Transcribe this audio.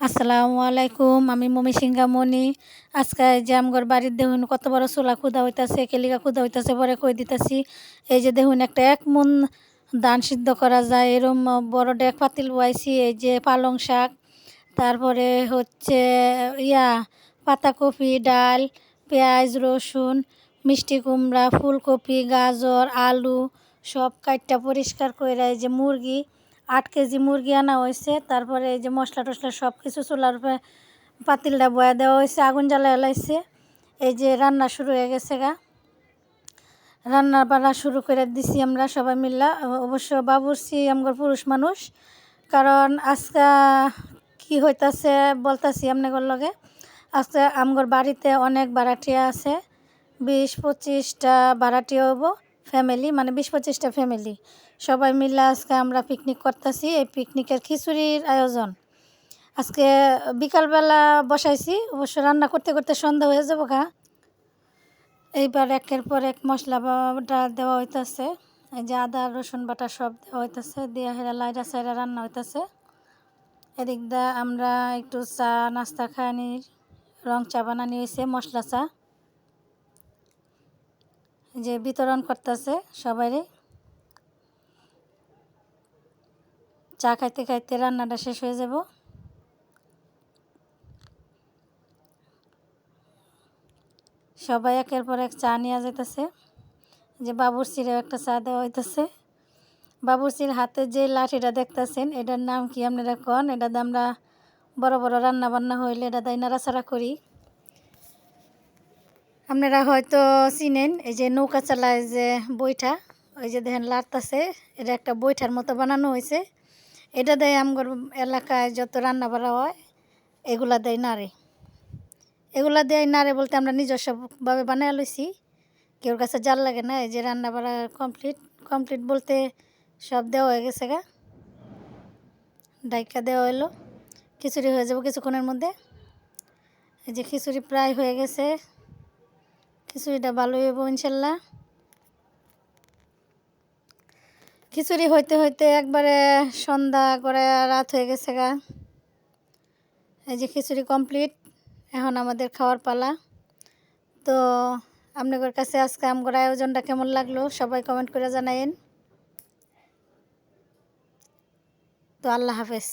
আসসালামু আলাইকুম, আমি মমি সিংহামণি আজকে যে আমগর বাড়ির দেখুন কত বড় চোলা খুদা হইতাছে কেলিকা খুদা হইতাছে পরে কই দিতাছি। এই যে দেখুন একটা এক মন দান সিদ্ধ করা যায়, এরম বড় ডেক পাতিল বয়াইছি এই যে পালং শাক। তারপরে হচ্ছে ইয়া, পাতাকপি, ডাল, পেঁয়াজ, রসুন, মিষ্টি কুমড়া, ফুলকপি, গাজর, আলু, সব কাটটা পরিষ্কার করে যে মুরগি আট কেজি মুরগি আনা হয়েছে। তারপরে এই যে মশলা টশলা সব কিছু চুলার উপরে পাতিলটা বয়া দেওয়া হয়েছে, আগুন জ্বালা এলাইছে এই যে রান্না শুরু হয়ে গেছে গা। রান্না বান্না শুরু করে দিছি আমরা সবাই মিল্লা। অবশ্য বাবুরছি আমগর পুরুষ মানুষ। কারণ আজকে কি হইতাছে বলতাছি আপনাদের লগে। আজকে আমগর বাড়িতে অনেক বারাটিয়া আছে। বিশ পঁচিশটা বারাটিয়া হইব। ফ্যামিলি মানে বিশ পঁচিশটা ফ্যামিলি সবাই মিলে আজকে আমরা পিকনিক করতেছি, এই পিকনিকের খিচুড়ির আয়োজন। আজকে বিকালবেলা বসাইছি, অবশ্য রান্না করতে করতে সন্ধ্যা হয়ে যাব গা। এইবার একের পর এক মশলা বাটা দেওয়া হইতেছে, এই যে আদা, রসুন বাটা সব দেওয়া হইতেছে, দিয়ে হেরা লাইরা সাইরা রান্না হইতেছে। এদিক দা আমরা একটু চা, নাস্তা খানি রং চা বানানি হয়েছে মশলা চা। যে বিতরণ করতেছে সবাই চা খাইতে খাইতে রান্নাটা শেষ হয়ে যাব। সবাই একের পর এক চা নিয়ে যেতেছে যে বাবুরচিরেও একটা চা দেওয়া হইতেছে। বাবুরচির হাতে যে লাঠিটা দেখতেছেন, এটার নাম কি আপনারা কন? এটা আমরা বড় বড় রান্না বান্না হইলে এটা দায় নাড়াচাড়া করি। আপনারা হয়তো চিনেন, এই যে নৌকা চালায় যে বইটা, ওই যে দেখেন লাড়তাছে এটা একটা বইটার মতো বানানো হয়েছে। এটা দেয় আমগর এলাকায় যত রান্না বাড়া হয়, এগুলা দেয় নারে। এগুলা দেয় নারে বলতে আমরা নিজস্বভাবে বানিয়ে লইছি। কেউর কাছে জাল লাগে না, এই যে রান্না বাড়া কমপ্লিট কমপ্লিট বলতে সব দেওয়া হয়ে গেছে গা। ডাইকা দেওয়া হলো খিচুড়ি হয়ে যাব কিছুক্ষণের মধ্যে। এই যে খিচুড়ি প্রায় হয়ে গেছে। খিচুড়িটা ভালোই হইব, ইনশাল্লাহ। খিচুড়ি হইতে হইতে একবারে সন্ধ্যা করে রাত হয়ে গেছে গা। এই যে খিচুড়ি কমপ্লিট, এখন আমাদের খাওয়ার পালা। তো আপনাদের কাছে আজকে আমগর আয়োজনটা কেমন লাগল, সবাই কমেন্ট করে জানাইন। তো আল্লাহ হাফেজ।